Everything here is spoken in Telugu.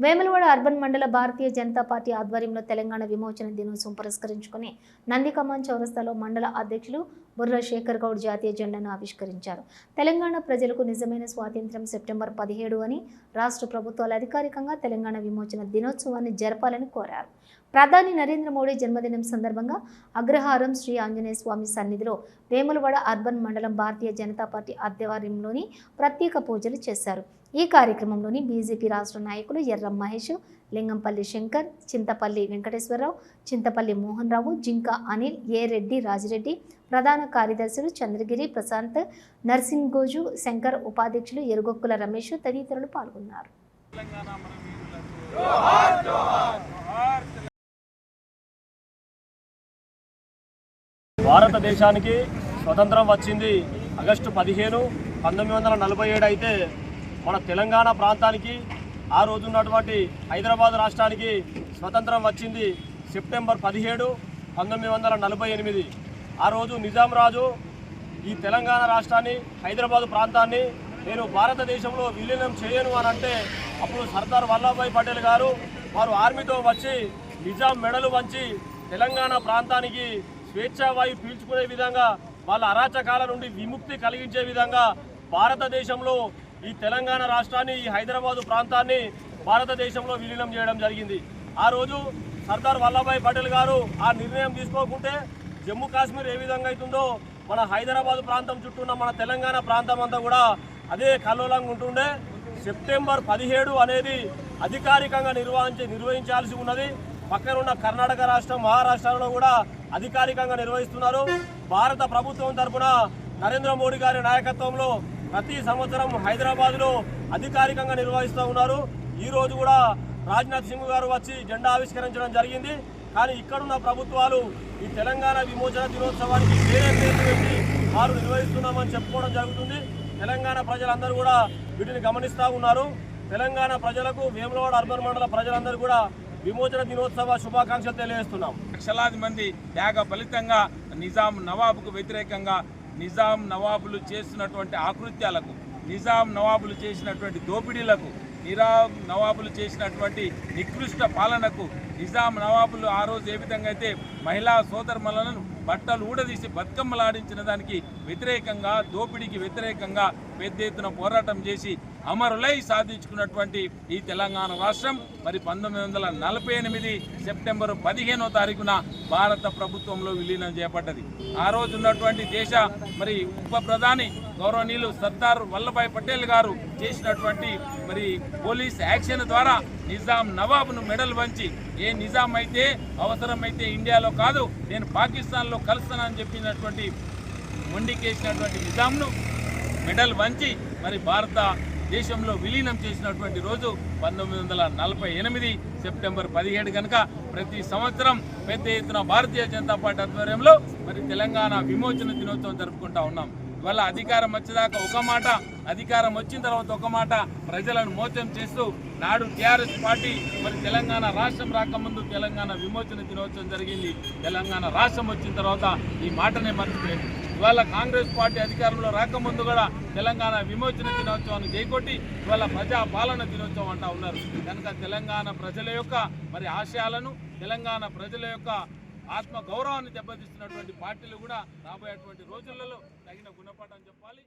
వేములవాడ అర్బన్ మండల భారతీయ జనతా పార్టీ ఆధ్వర్యంలో తెలంగాణ విమోచన దినోత్సవం పురస్కరించుకుని నందికమాన్ చౌరస్తాలో మండల అధ్యక్షులు బుర్ర శేఖర్ గౌడ్ జాతీయ జెండాను ఆవిష్కరించారు. తెలంగాణ ప్రజలకు నిజమైన స్వాతంత్ర్యం సెప్టెంబర్ పదిహేడు అని రాష్ట్ర ప్రభుత్వాలు అధికారికంగా తెలంగాణ విమోచన దినోత్సవాన్ని జరపాలని కోరారు. ప్రధాని నరేంద్ర మోడీ జన్మదినం సందర్భంగా అగ్రహారం శ్రీ ఆంజనేయ స్వామి సన్నిధిలో వేములవాడ అర్బన్ మండలం భారతీయ జనతా పార్టీ ఆధ్వర్యంలోని ప్రత్యేక పూజలు చేశారు. ఈ కార్యక్రమంలోని బీజేపీ రాష్ట్ర నాయకులు ఎర్రం మహేష్ లింగంపల్లి శంకర్ చింతపల్లి వెంకటేశ్వరరావు చింతపల్లి మోహన్ రావు జింక అనిల్ ఏ రెడ్డి రాజిరెడ్డి ప్రధాన కార్యదర్శులు చంద్రగిరి ప్రశాంత్ నర్సింగోజు శంకర్ ఉపాధ్యక్షులు ఎరుగొక్కుల రమేష్ తదితరులు పాల్గొన్నారు. భారతదేశానికి స్వతంత్రం వచ్చింది ఆగస్టు పదిహేను పంతొమ్మిది వందల నలభై ఏడు అయితే మన తెలంగాణ ప్రాంతానికి ఆ రోజు ఉన్నటువంటి హైదరాబాద్ రాష్ట్రానికి స్వతంత్రం వచ్చింది సెప్టెంబర్ పదిహేడు పంతొమ్మిది వందల నలభై ఎనిమిది. ఆ రోజు నిజాం రాజు ఈ తెలంగాణ రాష్ట్రాన్ని హైదరాబాద్ ప్రాంతాన్ని నేను భారతదేశంలో విలీనం చేయను అని అంటే అప్పుడు సర్దార్ వల్లభాయ్ పటేల్ గారు వారు ఆర్మీతో వచ్చి నిజాం మెడలు వంచి తెలంగాణ ప్రాంతానికి స్వేచ్ఛావాయు పీల్చుకునే విధంగా వాళ్ళ అరాచకాల నుండి విముక్తి కలిగించే విధంగా భారతదేశంలో ఈ తెలంగాణ రాష్ట్రాన్ని ఈ హైదరాబాదు ప్రాంతాన్ని భారతదేశంలో విలీనం చేయడం జరిగింది. ఆ రోజు సర్దార్ వల్లభాయ్ పటేల్ గారు ఆ నిర్ణయం తీసుకోకుంటే జమ్మూ కాశ్మీర్ ఏ విధంగా అవుతుందో మన హైదరాబాద్ ప్రాంతం చుట్టూ ఉన్న మన తెలంగాణ ప్రాంతం అంతా కూడా అదే కల్లోలంగా ఉంటుండే. సెప్టెంబర్ పదిహేడు అనేది అధికారికంగా నిర్వహించి నిర్వహించాల్సి ఉన్నది. పక్కన ఉన్న కర్ణాటక రాష్ట్రం మహారాష్ట్రలో కూడా అధికారికంగా నిర్వహిస్తున్నారు. భారత ప్రభుత్వం తరఫున నరేంద్ర మోడీ గారి నాయకత్వంలో ప్రతి సంవత్సరం హైదరాబాద్లో అధికారికంగా నిర్వహిస్తూ ఉన్నారు. ఈ రోజు కూడా రాజ్నాథ్ సింగ్ గారు వచ్చి జెండా ఆవిష్కరించడం జరిగింది. కానీ ఇక్కడున్న ప్రభుత్వాలు ఈ తెలంగాణ విమోచన దినోత్సవానికి వేరే పెట్టి వారు నిర్వహిస్తున్నామని చెప్పుకోవడం జరుగుతుంది. తెలంగాణ ప్రజలందరూ కూడా వీటిని గమనిస్తూ ఉన్నారు. తెలంగాణ ప్రజలకు వేములవాడ అర్బన్ మండల ప్రజలందరూ కూడా విమోచన దినోత్సవ శుభాకాంక్షలు తెలియజేస్తున్నాం. లక్షలాది మంది త్యాగ ఫలితంగా నిజాం నవాబుకు వ్యతిరేకంగా నిజాం నవాబులు చేసినటువంటి ఆకృత్యాలకు నిజాం నవాబులు చేసినటువంటి దోపిడీలకు నిజాం నవాబులు చేసినటువంటి నికృష్ట పాలనకు నిజాం నవాబులు ఆ రోజు ఏ విధంగా అయితే మహిళా సోదరులను బట్టలు ఊడదీసి బతుకమ్మలాడించిన దానికి వ్యతిరేకంగా దోపిడీకి వ్యతిరేకంగా పెద్ద ఎత్తున పోరాటం చేసి అమరులై సాధించుకున్నటువంటి ఈ తెలంగాణ రాష్ట్రం. మరి పంతొమ్మిది వందల నలభై ఎనిమిది సెప్టెంబర్ పదిహేనో తారీఖున భారత ప్రభుత్వంలో విలీనం చేయబడ్డది. ఆ రోజు ఉన్నటువంటి దేశ మరి ఉప ప్రధాని గౌరవనీయులు సర్దార్ వల్లభాయ్ పటేల్ గారు చేసినటువంటి మరి పోలీస్ యాక్షన్ ద్వారా నిజాం నవాబును మెడల్ వంచి ఏ నిజాం అయితే అవసరమైతే ఇండియాలో కాదు నేను పాకిస్తాన్లో కలుస్తానని చెప్పినటువంటి మొండికేసినటువంటి నిజాంను మెడల్ వంచి మరి భారత దేశంలో విలీనం చేసినటువంటి రోజు పంతొమ్మిది వందల నలభై ఎనిమిది సెప్టెంబర్ పదిహేడు కనుక ప్రతి సంవత్సరం పెద్ద ఎత్తున భారతీయ జనతా పార్టీ ఆధ్వర్యంలో మరి తెలంగాణ విమోచన దినోత్సవం జరుపుకుంటా ఉన్నాం. ఇవాళ అధికారం వచ్చేదాకా ఒక మాట అధికారం వచ్చిన తర్వాత ఒక మాట ప్రజలను మోసం చేస్తూ నాడు టీఆర్ఎస్ పార్టీ మరి తెలంగాణ రాష్ట్రం రాకముందు తెలంగాణ విమోచన దినోత్సవం జరిగింది. తెలంగాణ రాష్ట్రం వచ్చిన తర్వాత ఈ మాటనే మర్చిపోయింది ఇవాళ కాంగ్రెస్ పార్టీ అధికారంలో రాకముందు కూడా తెలంగాణ విమోచన దినోత్సవాన్ని చేకొట్టి ఇవాళ ప్రజా పాలన దినోత్సవం అంటా ఉన్నారు. కనుక తెలంగాణ ప్రజల యొక్క మరి ఆశయాలను తెలంగాణ ప్రజల యొక్క ఆత్మ గౌరవాన్ని దెబ్బతీస్తున్నటువంటి పార్టీలు కూడా రాబోయేటువంటి రోజులలో తగిన గుణపాఠం చెప్పాలి.